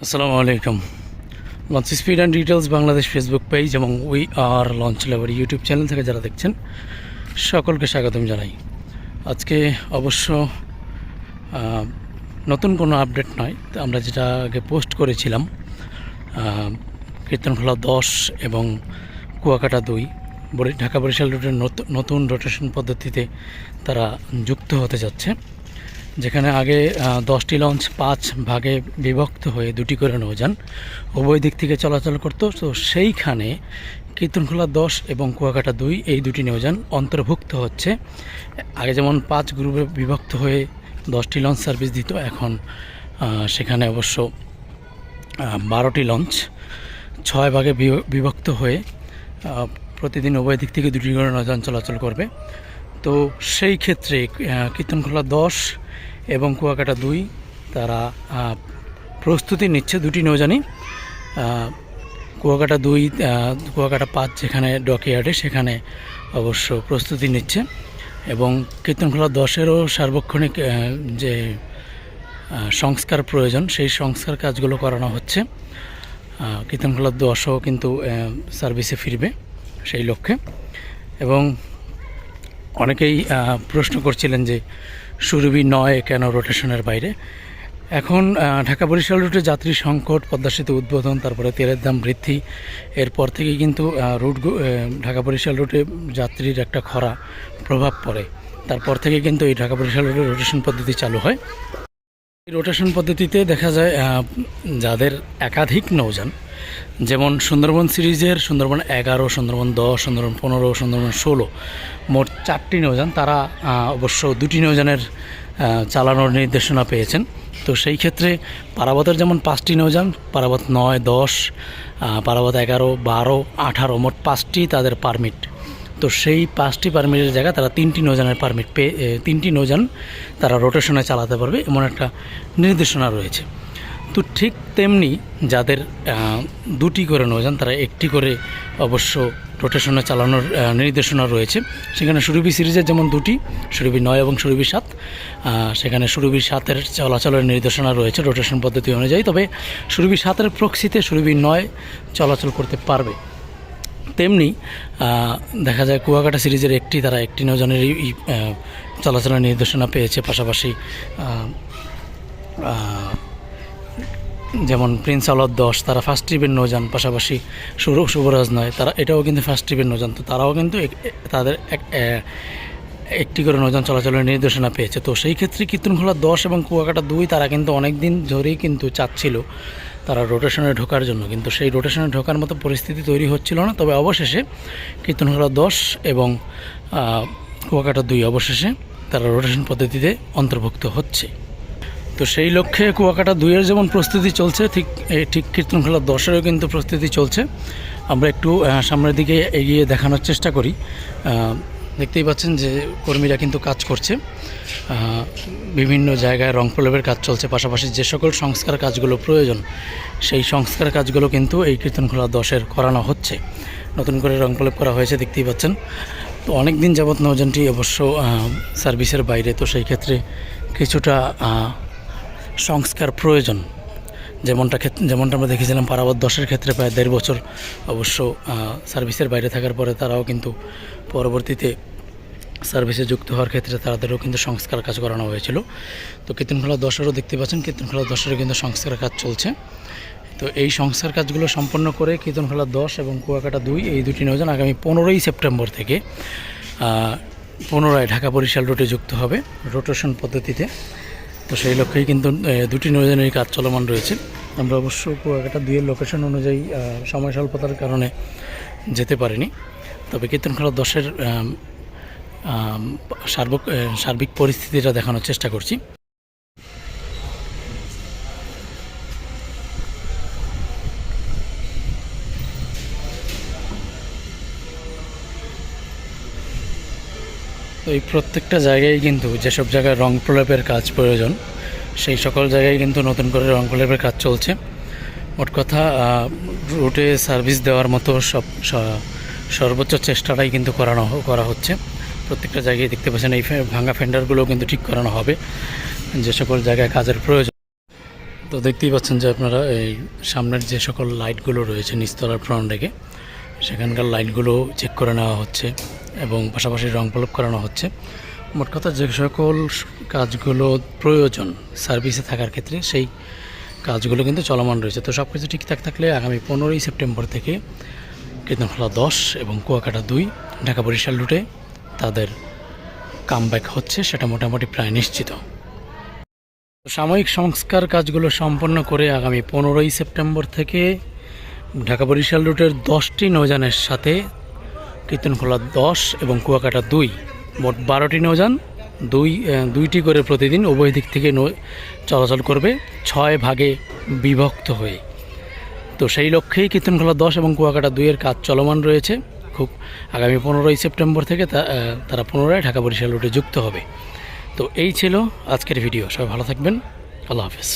আসসালামু আলাইকুম। Launch speed and details Bangladesh Facebook page এবং we are launch labour YouTube channel থেকে যারা দেখছেন, সকলকে স্বাগতম জানাই। আজকে অবশ্য নতুন কোনো আপডেট নয়। আমরা যেটা আগে পোস্ট করেছিলাম কীর্তনখোলা দশ এবং কুয়াকাটা দুই ঢাকা বরিশাল রুটের নতু- নতুন রোটেশন পদ্ধতিতে তারা যুক্ত হতে যাচ্ছে। যেখানে আগে দশটি লঞ্চ পাঁচ ভাগে বিভক্ত হয়ে দুটি করে নৌযান উভয় দিক থেকে চলাচল করত। তো সেইখানে কীর্তনখোলা দশ এবং কুয়াকাটা দুই এই দুটি নৌযান অন্তর্ভুক্ত হচ্ছে। আগে যেমন পাঁচ গ্রুপে বিভক্ত হয়ে দশটি লঞ্চ সার্ভিস দিত, এখন সেখানে অবশ্য বারোটি লঞ্চ ছয় ভাগে বিভক্ত হয়ে প্রতিদিন উভয় দিক থেকে দুটি করে নৌযান চলাচল করবে। তো সেই ক্ষেত্রে কীর্তনখোলা দশ এবং কুয়াকাটা দুই, তারা প্রস্তুতি নিচ্ছে দুটি নৌজানি কুয়াকাটা দুই কুয়াকাটা পাঁচ যেখানে ডকইয়ার্ডে, সেখানে অবশ্য প্রস্তুতি নিচ্ছে এবং কীর্তনখোলা দশেরও সার্বক্ষণিক যে সংস্কার প্রয়োজন, সেই সংস্কার কাজগুলো করানো হচ্ছে। কীর্তনখোলা দশও কিন্তু সার্ভিসে ফিরবে সেই লক্ষ্যে। এবং অনেকেই প্রশ্ন করছিলেন যে সুরভি নয় কেন রোটেশনের বাইরে? এখন ঢাকা বরিশাল রুটে যাত্রী সংকট পদ্মা সেতু উদ্বোধন, তারপরে তেলের দাম বৃদ্ধি। এরপর থেকে কিন্তু রুট ঢাকা বরিশাল রুটে যাত্রীর একটা খরা প্রভাব পড়ে। তারপর থেকে কিন্তু এই ঢাকা বরিশাল রুটে রোটেশন পদ্ধতি চালু হয়। রোটেশন পদ্ধতিতে দেখা যায় যাদের একাধিক নৌযান, যেমন সুন্দরবন সিরিজের সুন্দরবন এগারো, সুন্দরবন দশ, সুন্দরবন পনেরো, সুন্দরবন ষোলো, মোট চারটি নৌযান তারা অবশ্য দুটি নৌযানের চালানোর নির্দেশনা পেয়েছেন। তো সেই ক্ষেত্রে পারাবতের যেমন পাঁচটি নৌযান, পারাবত নয়, দশ পারাবত এগারো, বারো, আঠারো, মোট পাঁচটি তাদের পারমিট তো সেই পাঁচটি পারমিটের জায়গায় তারা তিনটি নৌযানের পারমিট পেয়ে তিনটি নৌযান তারা রোটেশনে চালাতে পারবে এমন একটা নির্দেশনা রয়েছে। তো ঠিক তেমনি যাদের দুটি করে নৌযান তারা একটি করে অবশ্য রোটেশনে চালানোর নির্দেশনা রয়েছে। সেখানে সুরভি সিরিজের যেমন দুটি, সুরভি নয় এবং সুরভি সাত সেখানে সুরভি সাতের চলাচলের নির্দেশনা রয়েছে রোটেশন পদ্ধতি অনুযায়ী। তবে সুরভি সাতের প্রক্সিতে সুরভি নয় চলাচল করতে পারবে। তেমনি দেখা যায় কুয়াকাটা সিরিজের একটি তারা একটি আহ, চলাচলের নির্দেশনা পেয়েছে। পাশাপাশি যেমন প্রিন্স আলদ দশ তারা ফার্স্ট ট্রিপের নৌযান। পাশাপাশি সুর শুভরাজ নয় তারা এটাও কিন্তু ফার্স্ট ট্রিপের নৌযান। তো তারাও কিন্তু তাদের এক- একটি করে নৌযান চলাচলের নির্দেশনা পেয়েছে। তো সেই ক্ষেত্রে কীর্তনখোলা দশ এবং কুয়াকাটা দুই তারা কিন্তু অনেক দিন ধরেই কিন্তু চাচ্ছিল। তারা রোটেশনে ঢোকার জন্য। কিন্তু সেই রোটেশনে ঢোকার মতো পরিস্থিতি তৈরি হচ্ছিল না। তবে অবশেষে কীর্তনখোলা দশ এবং কুয়াকাটা দুই অবশেষে তারা রোটেশন পদ্ধতিতে অন্তর্ভুক্ত হচ্ছে। তো সেই লক্ষ্যে কুয়াকাটা দুইয়ের যেমন প্রস্তুতি চলছে, ঠিক ঠিক কীর্তনখোলা দশেরও কিন্তু প্রস্তুতি চলছে। আমরা একটু সামনের দিকে এগিয়ে দেখানোর চেষ্টা করি। দেখতেই পাচ্ছেন যে কর্মীরা কিন্তু কাজ করছে। বিভিন্ন জায়গায় রং প্রলেপের কাজ চলছে, পাশাপাশি যে সকল সংস্কার কাজগুলো প্রয়োজন, সেই সংস্কার কাজগুলো কিন্তু এই কীর্তনখোলা দশের করানো হচ্ছে। নতুন করে রং প্রলেপ করা হয়েছে, দেখতেই পাচ্ছেন। তো অনেক দিন যাবৎ নৌযানটি অবশ্য সার্ভিসের বাইরে, তো সেই ক্ষেত্রে কিছুটা সংস্কার প্রয়োজন। যেমনটা যেমনটা আমরা দেখেছিলাম পারাবত দশের ক্ষেত্রে প্রায় দেড় বছর অবশ্য সার্ভিসের বাইরে থাকার পরে তারাও কিন্তু পরবর্তীতে সার্ভিসে যুক্ত হওয়ার ক্ষেত্রে তাদেরও কিন্তু সংস্কার কাজ করানো হয়েছিল। তো কীর্তনখোলা দশেরও দেখতে পাচ্ছেন কীর্তনখোলা দশেরও কিন্তু সংস্কার কাজ চলছে। তো এই সংস্কার কাজগুলো সম্পন্ন করে কীর্তনখোলা দশ এবং কুয়াকাটা দুই, এই দুটি নৌযান আগামী পনেরোই সেপ্টেম্বর থেকে পুনরায় ঢাকা বরিশাল রুটে যুক্ত হবে। রোটেশন পদ্ধতিতে তো সেই লক্ষ্যেই কিন্তু দুটি নৌযানের কাজ চলমান রয়েছে। আমরা অবশ্য কুয়াকাটা দুইয়ের লোকেশন অনুযায়ী সময় স্বল্পতার কারণে যেতে পারিনি। তবে কীর্তনখোলা দশের সার্বিক পরিস্থিতিটা দেখানোর চেষ্টা করছি। তো এই প্রত্যেকটা জায়গায় কিন্তু যেসব জায়গায় রং প্রলেপের কাজ প্রয়োজন, সেই সকল জায়গায় কিন্তু নতুন করে রং প্রলেপের কাজ চলছে। মোট কথা রুটে সার্ভিস দেওয়ার মতো সব সর্বোচ্চ চেষ্টাটাই কিন্তু করানো করা হচ্ছে। প্রত্যেকটা জায়গায় দেখতে পাচ্ছেন এই ভাঙা ফেন্ডারগুলোও কিন্তু ঠিক করানো হবে, যে সকল জায়গায় কাজের প্রয়োজন। তো দেখতেই পাচ্ছেন যে আপনারা এই সামনের যে সকল লাইটগুলো রয়েছে নিচতলার ফ্রন্ট রেখে সেখানকার লাইটগুলো চেক করে নেওয়া হচ্ছে এবং পাশাপাশি রং প্রলোভ করানো হচ্ছে। মোট কথা যে সকল কাজগুলো প্রয়োজন সার্ভিসে থাকার ক্ষেত্রে সেই কাজগুলো কিন্তু চলমান রয়েছে। তো সব কিছু ঠিকঠাক থাকলে আগামী পনেরোই সেপ্টেম্বর থেকে কীর্তনখোলা দশ এবং কুয়াকাটা দুই, ঢাকা বরিশাল রুটে তাদের কামব্যাক হচ্ছে, সেটা মোটামুটি প্রায় নিশ্চিত। সাময়িক সংস্কার কাজগুলো সম্পন্ন করে আগামী পনেরোই সেপ্টেম্বর থেকে ঢাকা বরিশাল রুটের দশটি নৌযানের সাথে কীর্তনখোলা দশ এবং কুয়াকাটা দুই। মোট বারোটি নৌযান, দুই দুইটি করে প্রতিদিন উভয় দিক থেকে নৌ চলাচল করবে, ছয় ভাগে বিভক্ত হয়ে। তো সেই লক্ষ্যেই কীর্তনখোলা দশ এবং কুয়াকাটা দুইয়ের কাজ চলমান রয়েছে। খুব আগামী পনেরোই সেপ্টেম্বর থেকে তারা পুনরায় ঢাকা বরিশাল রুটে যুক্ত হবে। তো এই ছিল আজকের ভিডিও। সবাই ভালো থাকবেন। আল্লাহ হাফেজ।